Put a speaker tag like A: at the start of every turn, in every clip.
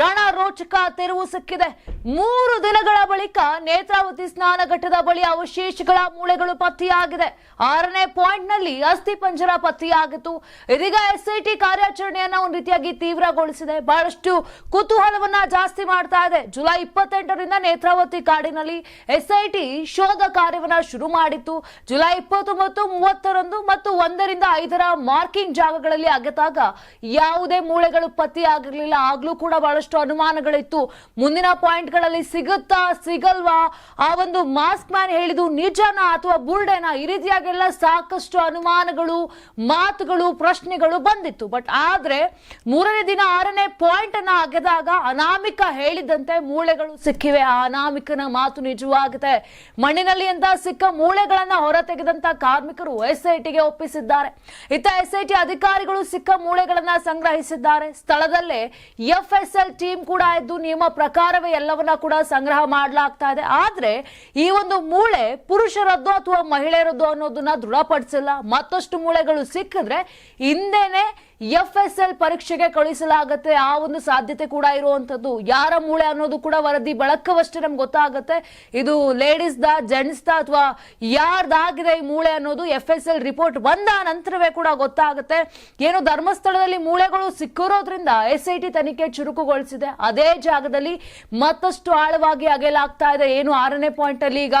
A: ರಣರೋಚಕ ತೆರವು ಸಿಕ್ಕಿದೆ. ಮೂರು ದಿನಗಳ ಬಳಿಕ ನೇತ್ರಾವತಿ ಸ್ನಾನಘಟ್ಟದ ಬಳಿ ಅವಶೇಷಗಳ ಮೂಳೆಗಳು ಪತ್ತೆಯಾಗಿದೆ. ಆರನೇ ಪಾಯಿಂಟ್ನಲ್ಲಿ ಅಸ್ಥಿ ಪಂಜರ ಪತ್ತೆಯಾಗಿತ್ತು. ಇದೀಗ ಎಸ್ಐಟಿ ಕಾರ್ಯಾಚರಣೆಯನ್ನ ಒಂದು ರೀತಿಯಾಗಿ ತೀವ್ರಗೊಳಿಸಿದೆ. ಬಹಳಷ್ಟು ಕುತೂಹಲವನ್ನ ಜಾಸ್ತಿ ಮಾಡ್ತಾ ಇದೆ. ಜುಲೈ ಇಪ್ಪತ್ತೆಂಟರಿಂದ ನೇತ್ರಾವತಿ ಕಾಡಿನಲ್ಲಿ ಎಸ್ಐಟಿ ಶೋಧ ಕಾರ್ಯವನ್ನ ಶುರು ಮಾಡಿತ್ತು. ಜುಲೈ ಇಪ್ಪತ್ತೊಂಬತ್ತು, ಮೂವತ್ತರಂದು ಮತ್ತು ಒಂದರಿಂದ ಐದರ ಮಾರ್ಕಿಂಗ್ ಜಾಗಗಳಲ್ಲಿ ಅಗೆದಾಗ ಯಾವುದೇ ಮೂಳೆಗಳು ಪತಿಯಾಗಿರಲಿಲ್ಲ ಆಗ್ಲೂ ಕೂಡ ಬಹಳಷ್ಟು ಅನುಮಾನಗಳಿತ್ತು. ಮುಂದಿನ ಪಾಯಿಂಟ್ಗಳಲ್ಲಿ ಸಿಗುತ್ತಾ ಸಿಗಲ್ವಾ? ಆ ಒಂದು ಮಾಸ್ಕ್ ಮ್ಯಾನ್ ಹೇಳಿದು ನಿಜನಾ ಅಥವಾ ಬುರ್ಡೆನಾ ಈ ರೀತಿಯಾಗೆಲ್ಲ ಸಾಕಷ್ಟು ಅನುಮಾನಗಳು, ಮಾತುಗಳು, ಪ್ರಶ್ನೆಗಳು ಬಂದಿತ್ತು. ಬಟ್ ಆದ್ರೆ, ಮೂರನೇ ದಿನ ಆರನೇ ಪಾಯಿಂಟ್ ಅನ್ನ ಅಗೆದಾಗ ಅನಾಮಿಕ ಹೇಳಿದಂತೆ ಮೂಳೆಗಳು ಸಿಕ್ಕಿವೆ. ಆ ಅನಾಮಿಕನ ಮಾತು ನಿಜವಾಗುತ್ತೆ ಮಣ್ಣಿನಲ್ಲಿ ಅಂತ ಸಿಕ್ಕ ಮೂಳೆಗಳನ್ನ ಹೊರತೆಗೆದಂತ ಕಾರ್ಮಿಕರು ಎಸ್ಐಟಿಗೆ ಒಪ್ಪಿಸಿದ್ದಾರೆ. ಇತ್ತ ಎಸ್ಐಟಿ ಅಧಿಕಾರಿಗಳು ಸಿಕ್ಕ ಮೂಳೆಗಳನ್ನ ಸಂಗ್ರಹಿಸಿದ್ದಾರೆ. ಸ್ಥಳದಲ್ಲೇ ಎಫ್ಎಸ್ಎಲ್ ಟೀಮ್ ಕೂಡ ಇದ್ದು ನಿಯಮ ಪ್ರಕಾರವೇ ಎಲ್ಲವನ್ನ ಕೂಡ ಸಂಗ್ರಹ ಮಾಡಲಾಗ್ತಾ ಇದೆ. ಆದ್ರೆ ಈ ಒಂದು ಮೂಳೆ ಪುರುಷರದ್ದು ಅಥವಾ ಮಹಿಳೆಯರದ್ದು ಅನ್ನೋದನ್ನ ದೃಢಪಡಿಸಿಲ್ಲ. ಮತ್ತಷ್ಟು ಮೂಳೆಗಳು ಸಿಕ್ಕಿದ್ರೆ ಹಿಂದೆನೆ ಎಫ್ ಎಸ್ ಎಲ್ ಪರೀಕ್ಷೆಗೆ ಕಳುಹಿಸಲಾಗುತ್ತೆ. ಆ ಒಂದು ಸಾಧ್ಯತೆ ಕೂಡ ಇರುವಂತದ್ದು ಯಾರ ಮೂಳೆ ಅನ್ನೋದು ಕೂಡ ವರದಿ ಬಳಕವಷ್ಟೇ ನಮ್ಗೆ ಗೊತ್ತಾಗುತ್ತೆ. ಇದು ಲೇಡೀಸ್ ದ ಜೆಂಟ್ಸ್ ದ ಅಥವಾ ಯಾರ್ದಾಗಿದೆ ಈ ಮೂಳೆ ಅನ್ನೋದು ಎಫ್ ಎಸ್ ಎಲ್ ರಿಪೋರ್ಟ್ ಬಂದ ನಂತರವೇ ಕೂಡ ಗೊತ್ತಾಗುತ್ತೆ. ಏನು ಧರ್ಮಸ್ಥಳದಲ್ಲಿ ಮೂಳೆಗಳು ಸಿಕ್ಕಿರೋದ್ರಿಂದ ಎಸ್ ಐ ಟಿ ತನಿಖೆ ಚುರುಕುಗೊಳಿಸಿದೆ. ಅದೇ ಜಾಗದಲ್ಲಿ ಮತ್ತಷ್ಟು ಆಳವಾಗಿ ಅಗೆಯಲಾಗ್ತಾ ಇದೆ. ಏನು ಆರನೇ ಪಾಯಿಂಟ್ ಅಲ್ಲಿ ಈಗ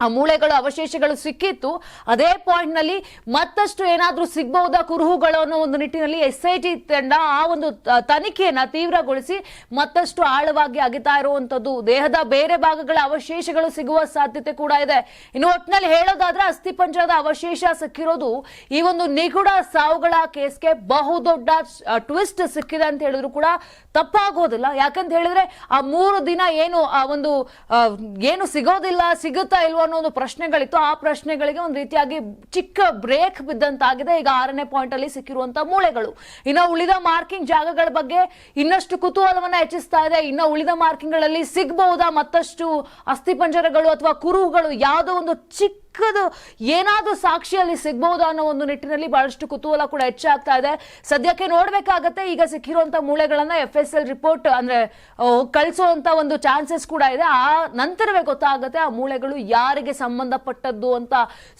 A: ಆ ಮೂಳೆಗಳು, ಅವಶೇಷಗಳು ಸಿಕ್ಕಿತ್ತು. ಅದೇ ಪಾಯಿಂಟ್ನಲ್ಲಿ ಮತ್ತಷ್ಟು ಏನಾದರೂ ಸಿಗಬಹುದಾ ಕುರುಹುಗಳು ಅನ್ನೋ ಒಂದು ನಿಟ್ಟಿನಲ್ಲಿ ಎಸ್ ಐ ಟಿ ತಂಡ ಆ ಒಂದು ತನಿಖೆಯನ್ನ ತೀವ್ರಗೊಳಿಸಿ ಮತ್ತಷ್ಟು ಆಳವಾಗಿ ಅಗಿತಾ ಇರುವಂಥದ್ದು. ದೇಹದ ಬೇರೆ ಭಾಗಗಳ ಅವಶೇಷಗಳು ಸಿಗುವ ಸಾಧ್ಯತೆ ಕೂಡ ಇದೆ. ಇನ್ನು ಒಟ್ಟಿನಲ್ಲಿ ಹೇಳೋದಾದ್ರೆ ಅಸ್ಥಿಪಂಜರದ ಅವಶೇಷ ಸಿಕ್ಕಿರೋದು ಈ ಒಂದು ನಿಗೂಢ ಸಾವುಗಳ ಕೇಸ್ಗೆ ಬಹುದೊಡ್ಡ ಟ್ವಿಸ್ಟ್ ಸಿಕ್ಕಿದೆ ಅಂತ ಹೇಳಿದ್ರು ಕೂಡ ತಪ್ಪಾಗೋದಿಲ್ಲ. ಯಾಕಂತ ಹೇಳಿದ್ರೆ ಆ ಮೂರು ದಿನ ಏನು ಆ ಒಂದು ಏನು ಸಿಗೋದಿಲ್ಲ, ಸಿಗುತ್ತಾ ಇಲ್ವೋ ಅನ್ನೋ ಒಂದು ಪ್ರಶ್ನೆಗಳಿತ್ತು. ಆ ಪ್ರಶ್ನೆಗಳಿಗೆ ಒಂದು ರೀತಿಯಾಗಿ ಚಿಕ್ಕ ಬ್ರೇಕ್ ಬಿದ್ದಂತಾಗಿದೆ. ಈಗ ಆರನೇ ಪಾಯಿಂಟ್ ಅಲ್ಲಿ ಸಿಕ್ಕಿರುವಂತಹ ಮೂಳೆಗಳು. ಇನ್ನು ಉಳಿದ ಮಾರ್ಕಿಂಗ್ ಜಾಗಗಳ ಬಗ್ಗೆ ಇನ್ನಷ್ಟು ಕುತೂಹಲವನ್ನ ಹೆಚ್ಚಿಸ್ತಾ ಇದೆ. ಇನ್ನು ಉಳಿದ ಮಾರ್ಕಿಂಗ್ಗಳಲ್ಲಿ ಸಿಗಬಹುದಾ ಮತ್ತಷ್ಟು ಅಸ್ಥಿಪಂಜರಗಳು ಅಥವಾ ಕುರುಹುಗಳು? ಯಾವುದೋ ಒಂದು ಚಿಕ್ಕದು ಏನಾದ್ರೂ ಸಾಕ್ಷಿಯಲ್ಲಿ ಸಿಗ್ಬಹುದಾ ಅನ್ನೋ ಒಂದು ನಿಟ್ಟಿನಲ್ಲಿ ಬಹಳಷ್ಟು ಕುತೂಹಲ ಕೂಡ ಹೆಚ್ಚಾಗ್ತಾ ಇದೆ. ಸದ್ಯಕ್ಕೆ ನೋಡ್ಬೇಕಾಗತ್ತೆ, ಈಗ ಸಿಕ್ಕಿರುವಂತಹ ಮೂಳೆಗಳನ್ನ ಎಫ್ ಎಸ್ ಎಲ್ ರಿಪೋರ್ಟ್ ಅಂದ್ರೆ ಕಳಿಸೋವಂಥ ಒಂದು ಚಾನ್ಸಸ್ ಕೂಡ ಇದೆ. ಆ ನಂತರವೇ ಗೊತ್ತಾಗುತ್ತೆ ಆ ಮೂಳೆಗಳು ಯಾರಿಗೆ ಸಂಬಂಧಪಟ್ಟದ್ದು ಅಂತ.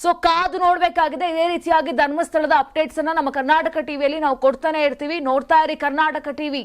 A: ಸೊ ಕಾದು ನೋಡಬೇಕಾಗಿದೆ. ಇದೇ ರೀತಿಯಾಗಿ ಧರ್ಮಸ್ಥಳದ ಅಪ್ಡೇಟ್ಸ್ ಅನ್ನ ನಮ್ಮ ಕರ್ನಾಟಕ ಟಿವಿಯಲ್ಲಿ ನಾವು ಕೊಡ್ತಾನೆ ಇರ್ತೀವಿ. ನೋಡ್ತಾ ಇರಿ ಕರ್ನಾಟಕ ಟಿವಿ